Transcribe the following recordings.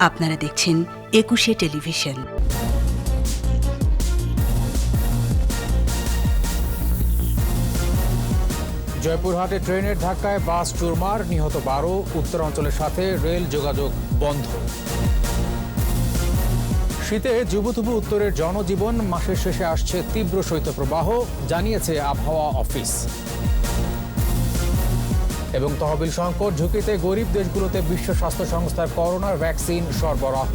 আপনারা দেখছেন একুশে টেলিভিশন। জয়পুরহাটে ট্রেনের ধাক্কায় বাস চুরমার, নিহত বারো, উত্তরাঞ্চলের সাথে রেল যোগাযোগ বন্ধ। শীতে যুবতুবু উত্তরের জনজীবন, মাসের শেষে আসছে তীব্র শৈত্যপ্রবাহ, জানিয়েছে আবহাওয়া অফিস। এবং তহবিল সংকট ঝুঁকিতে গরিব দেশগুলোতে বিশ্ব স্বাস্থ্য সংস্থার করোনার ভ্যাকসিন সরবরাহ।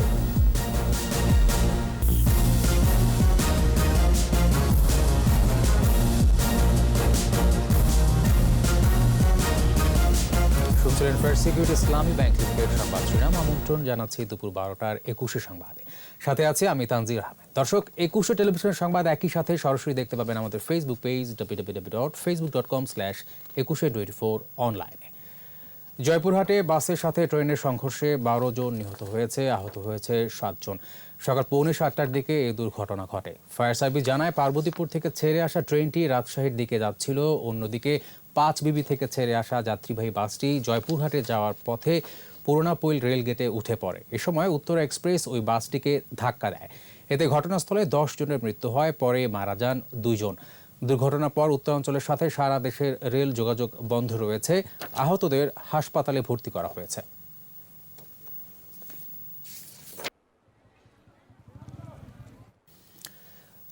শুনছিলেন first security Islami bank limited সংবাদ আমন্ত্রণ জানাচ্ছি দুপুর বারোটার একুশে সংবাদে। সাথে আছে আমি তানজির আহমেদ। দর্শক, একুশে টেলিভিশন সংবাদ একই সাথে সরাসরি দেখতে পাবেন আমাদের Facebook page W dot Facebook dot com slash Ekushey twenty four অনলাইনে জয়পুরহাটে বাসের সাথে ট্রেনের সংঘর্ষে বারো জন নিহত হয়েছে, আহত হয়েছে সাতজন সকাল পৌনে সাতটার দিকে এই দুর্ঘটনা ঘটে। ফায়ার সার্ভিস জানায়, পার্বতীপুর থেকে ছেড়ে আসা ট্রেনটি রাজশাহীর দিকে যাচ্ছিল, অন্যদিকে পাঁচ বিবি থেকে ছেড়ে আসা যাত্রীবাহী বাসটি জয়পুরহাটে যাওয়ার পথে পুরোনাপৈল রেলগেটে উঠে পড়ে। এ সময় উত্তরা এক্সপ্রেস ওই বাসটিকে ধাক্কা দেয়। এতে ঘটনাস্থলে দশ জনের মৃত্যু হয়, পরে মারা যান দুজন দুর্ঘটনার পর উত্তরাঞ্চলের সাথে সারা দেশের রেল যোগাযোগ বন্ধ রয়েছে। আহতদের হাসপাতালে ভর্তি করা হয়েছে।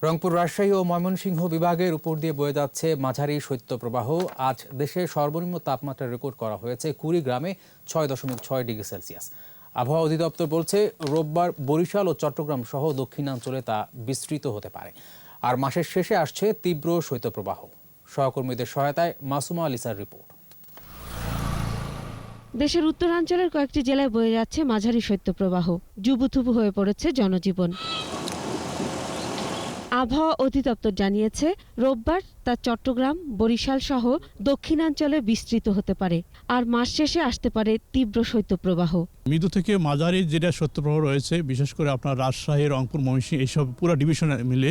রংপুর রাজশাহী ও ময়মনসিংহ বিভাগের উপর দিয়ে বয়ে যাচ্ছে মাঝারি শৈত্যপ্রবাহ। আজ দেশের সর্বনিম্ন তাপমাত্রা রেকর্ড করা হয়েছে কুড়িগ্রামে ছয় দশমিক ছয় ডিগ্রি সেলসিয়াস। আবহাওয়া অধিদপ্তর বলছে, রোববার বরিশাল ও চট্টগ্রাম সহ দক্ষিণাঞ্চলে তা বিস্তৃত হতে পারে। আর মাসের শেষে আসছে তীব্র শৈত্যপ্রবাহ। সহকর্মীদের সহায়তায় মাসুমা আলিসার রিপোর্ট। দেশের উত্তরাঞ্চলের কয়েকটি জেলায় বয়ে যাচ্ছে মাঝারি শৈত্যপ্রবাহ। জুবুথুবু হয়ে পড়েছে জনজীবন। আবহাওয়া অধিদপ্তর জানিয়েছে, রোববার তা চট্টগ্রাম, বরিশাল সহ দক্ষিণাঞ্চলে বিস্তৃত হতে পারে, আর মাস শেষে আসতে পারে তীব্র শৈত্যপ্রবাহ। মৃদু থেকে মাঝারি যেটা সত্যপ্রবাহ রয়েছে, বিশেষ করে আপনার রাজশাহী, রংপুর মহিষী এইসব পুরো ডিভিশনে মিলে,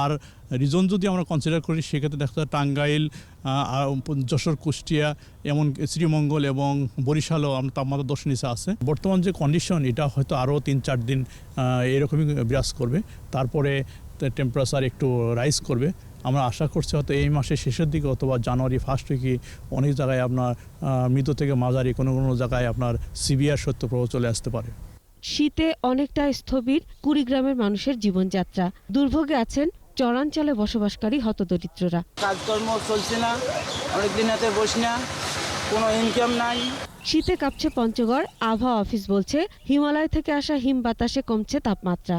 আর রিজন যদি আমরা কনসিডার করি, সেক্ষেত্রে দেখা যায় টাঙ্গাইল যশোর, কুষ্টিয়া, এমন শ্রীমঙ্গল এবং বরিশালও আমরা তাপমাত্রা দশ নিচে আছে। বর্তমান যে কন্ডিশন এটা হয়তো আরও তিন চার দিন এরকমই বিরাজ করবে। তারপরে টেম্পারেচার একটু রাইজ করবে। আমরা আশা করছি হয়তো এই মাসের শেষের দিকে অথবা জানুয়ারি ফার্স্ট উইকে অনেক জায়গায় আপনার মৃদু থেকে মাঝারি কোনো কোনো জায়গায় আপনার সিভিয়ার সত্যপ্রবাহ চলে আসতে পারে। শীতে অনেকটা স্থবির কুড়িগ্রামের মানুষের জীবনযাত্রা। দুর্ভোগে আছেন চরাঞ্চলে বসবাসকারী হতদরিদ্ররা। কাজকর্ম চলছে না অনেকদিন হাতে বসি না কোনো ইনকাম নাই। শীতে কাঁপছে পঞ্চগড় আবহাওয়া অফিস বলছে হিমালয় থেকে আসা হিম বাতাসে কমছে তাপমাত্রা।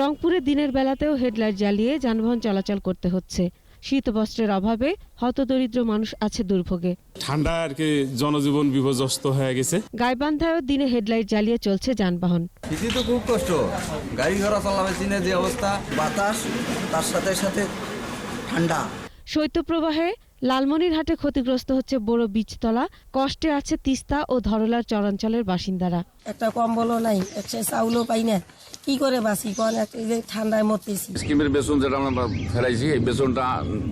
রংপুরে দিনের বেলাতেও হেডলাইট জ্বালিয়ে যানবাহন চলাচল করতে হচ্ছে। শীত বস্ত্রের অভাবে হতদরিদ্র মানুষ আছে দুর্ভোগে। ঠান্ডা আর কি জনজীবন বিপর্যস্ত হয়ে গেছে। গাইবান্ধায়ও দিনে হেডলাইট জ্বালিয়ে চলছে যানবাহন। শীতে তো খুব কষ্ট। গাড়ি ঘোড়া চালাবে চীনের যে অবস্থা বাতাস তার সাথে সাথে ঠান্ডা। শৈত্যপ্রবাহে লালমনিরহাটে ক্ষতিগ্রস্ত হচ্ছে বড় বীজতলা কষ্টে আছে তিস্তা ও ধরলার চরাঞ্চলের বাসিন্দারা। একটা কম্বলও নাই একটা চাউলও পাই না। কি করে বাঁচি? কোন ঠান্ডায় মরতেছি। স্কিমের বেতন যেটা আমরা ফেলাইছি এই বেতনটা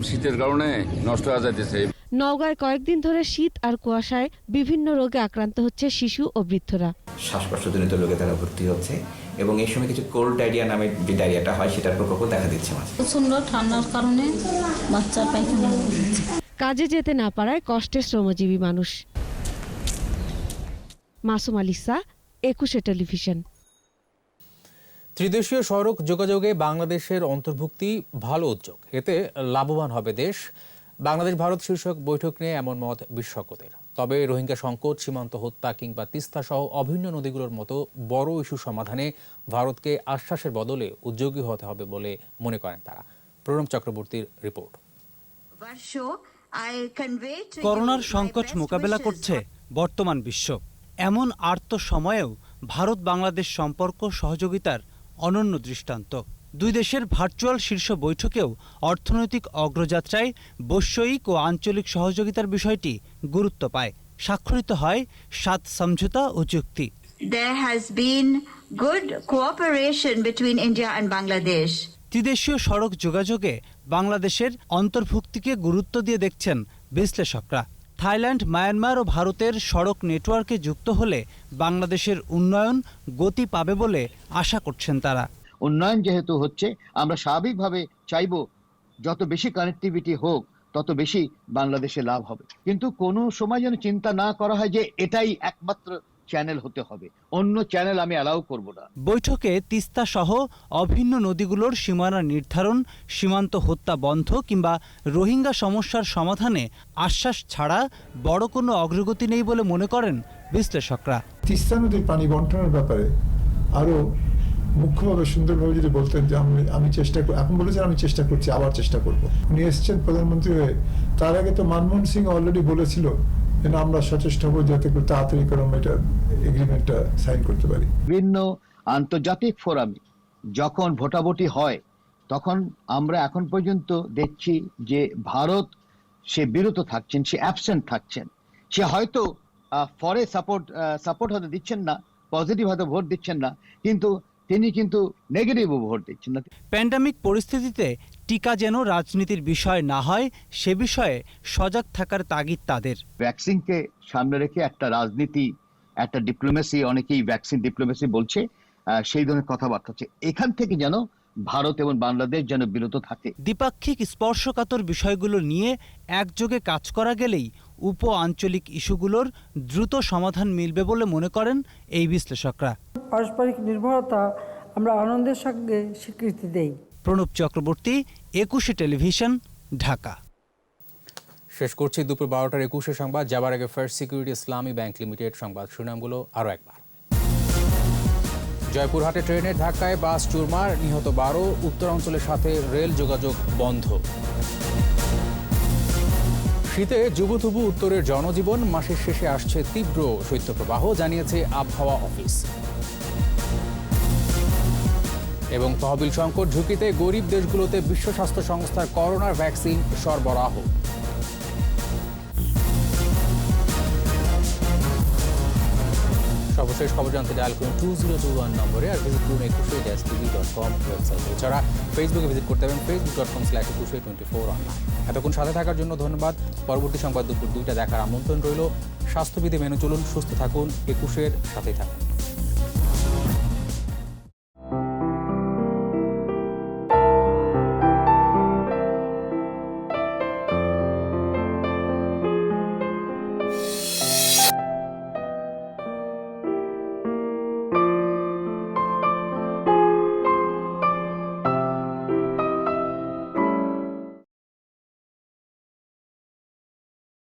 শীতের কারণে নষ্ট হয়ে যাইতেছে। নওগাঁয় কয়েকদিন ধরে শীত আর কুয়াশায় বিভিন্ন রোগে আক্রান্ত হচ্ছে শিশু ও বৃদ্ধরা। শ্বাসকষ্টজনিত রোগে তারা ভর্তি হচ্ছে এবং এই সময় কিছু কোল্ড ডায়রিয়া নামে যে ডায়রিয়াটা হয় সেটার প্রকোপও দেখা দিচ্ছে মাঝে। প্রচণ্ড ঠান্ডার কারণে বাচ্চা পায়খানা কাজে যেতে না পারায় কষ্টে শ্রমজীবী মানুষ। মাসুম আলিসা একুশে টেলিভিশন। ত্রিদেশীয় সড়ক যোগাযোগে বাংলাদেশের অন্তর্ভুক্তি ভালো উদ্যোগ। এতে লাভবান হবে দেশ। বাংলাদেশ ভারত শীর্ষক বৈঠক নিয়ে এমন মত বিশেষজ্ঞদের। তবে রোহিঙ্গা সংকট সীমান্ত হত্যা কিংবা তিস্তা সহ অভিন্ন নদীগুলোর মতো বড় ইস্যু সমাধানে ভারতকে আশ্বাসের বদলে উদ্যোগী হতে হবে বলে মনে করেন তারা। প্রণব চক্রবর্তীর রিপোর্ট। করোনার সংকট মোকাবেলা করছে বর্তমান বিশ্ব। এমন আর্ত সময়েও ভারত বাংলাদেশ সম্পর্ক সহযোগিতার অনন্য দৃষ্টান্ত। দুই দেশের ভার্চুয়াল শীর্ষ বৈঠকেও অর্থনৈতিক অগ্রযাত্রায় বৈষয়িক ও আঞ্চলিক সহযোগিতার বিষয়টি গুরুত্ব পায়। স্বাক্ষরিত হয় সাত সমঝোতা ও চুক্তি। There has been good cooperation between India and Bangladesh. ত্রিদেশীয় সড়ক যোগাযোগে বাংলাদেশের অন্তর্ভুক্তিকে গুরুত্ব দিয়ে দেখছেন বিশ্লেষকরা। থাইল্যান্ড, মায়ানমার ও ভারতের সড়ক নেটওয়ার্কে যুক্ত হলে বাংলাদেশের উন্নয়ন গতি পাবে বলে আশা করছেন তারা। উন্নয়ন যেহেতু হচ্ছে, আমরা স্বাভাবিকভাবে চাইব যত বেশি কানেক্টিভিটি হোক, তত বেশি বাংলাদেশে লাভ হবে। কিন্তু কোনো সময় যেন চিন্তা না করা হয় যে এটাই একমাত্র চ্যানেল হতে হবে। অন্য চ্যানেল আমি অ্যালাউ করব না। বৈঠকে তিস্তা সহ অভিন্ন নদীগুলোর সীমানা নির্ধারণ সীমান্ত হত্যা বন্ধ কিংবা রোহিঙ্গা সমস্যার সমাধানে আশ্বাস ছাড়া বড় কোনো অগ্রগতি নেই বলে মনে করেন বিশ্লেষকরা। তিস্তা নদীর পানি বন্টনের ব্যাপারে আরও মুখ্যভাবে সুন্দরভাবে যদি বলতেন যে আমি আমি চেষ্টা কর- এখন বলেছেন আমি চেষ্টা করছি আবার চেষ্টা করব। উনি এসছেন প্রধানমন্ত্রী হয়ে। তার আগে তো মনমোহন সিং অলরেডি বলেছিল যে না, আমরা সচেষ্ট হব যাতে করে তাড়াতাড়ি করে এটা এগ্রিমেন্টটা সাইন করতে পারি। বিভিন্ন আন্তর্জাতিক ফোরামে যখন ভোটাভুটি হয় তখন আমরা এখন পর্যন্ত দেখছি যে ভারত সে বিরত থাকছেন সে অ্যাবসেন্ট থাকছেন। সে হয়তো ফরে সাপোর্ট সাপোর্ট হয়তো দিচ্ছেন না পজিটিভ হয়তো ভোট দিচ্ছেন না কিন্তু তিনি কিন্তু নেগেটিভ ভোট দিচ্ছেন না প্যান্ডামিক পরিস্থিতিতে টিকা যেন রাজনীতির বিষয় না হয় সে বিষয়ে সজাগ থাকার তাগিদ তাদের। ভ্যাকসিনকে সামনে রেখে একটা রাজনীতি একটা ডিপ্লোমেসি অনেকেই ভ্যাকসিন ডিপ্লোমেসি বলছে সেই ধরনের কথাবার্তা হচ্ছে। এখান থেকে যেন ভারত এবং বাংলাদেশ যেন বিরত থাকে। দ্বিপাক্ষিক স্পর্শকাতর বিষয়গুলো নিয়ে একযোগে কাজ করা গেলেই উপ আঞ্চলিক ইস্যুগুলোর দ্রুত সমাধান মিলবে বলে মনে করেন এই বিশ্লেষকরা। পারস্পরিক নির্ভরতা আমরা আনন্দের সঙ্গে স্বীকৃতি দেই। প্রণব চক্রবর্তী একুশে টেলিভিশন ঢাকা। শেষ করছি দুপুর বারোটার একুশে সংবাদ যাবার আগে first security Islami bank limited সংবাদ। শিরোনামগুলো আরও একবার। জয়পুরহাটে ট্রেনের ধাক্কায় বাস চুরমার, নিহত বারো, উত্তরাঞ্চলের সাথে রেল যোগাযোগ বন্ধ। শীতে যুবথুবু উত্তরের জনজীবন, মাসের শেষে আসছে তীব্র শৈত্যপ্রবাহ, জানিয়েছে আবহাওয়া অফিস। এবং তহবিল সংকট ঝুঁকিতে গরিব দেশগুলোতে বিশ্ব স্বাস্থ্য সংস্থার করোনার ভ্যাকসিন সরবরাহ। সর্বশেষ খবর জানতে ডায়াল করুন টু জিরো টু ওয়ান নম্বরে আর ভিজিট করুন Ekushey dash TV dot com website এছাড়া ফেসবুকে ভিজিট করতে পারেন Facebook dot com slash Ekushey twenty four online এতক্ষণ সাথে থাকার জন্য ধন্যবাদ। পরবর্তী সংবাদ দুপুর দুইটা দেখার আমন্ত্রণ রইল। স্বাস্থ্যবিধি মেনে চলুন, সুস্থ থাকুন, একুশের সাথেই থাকুন।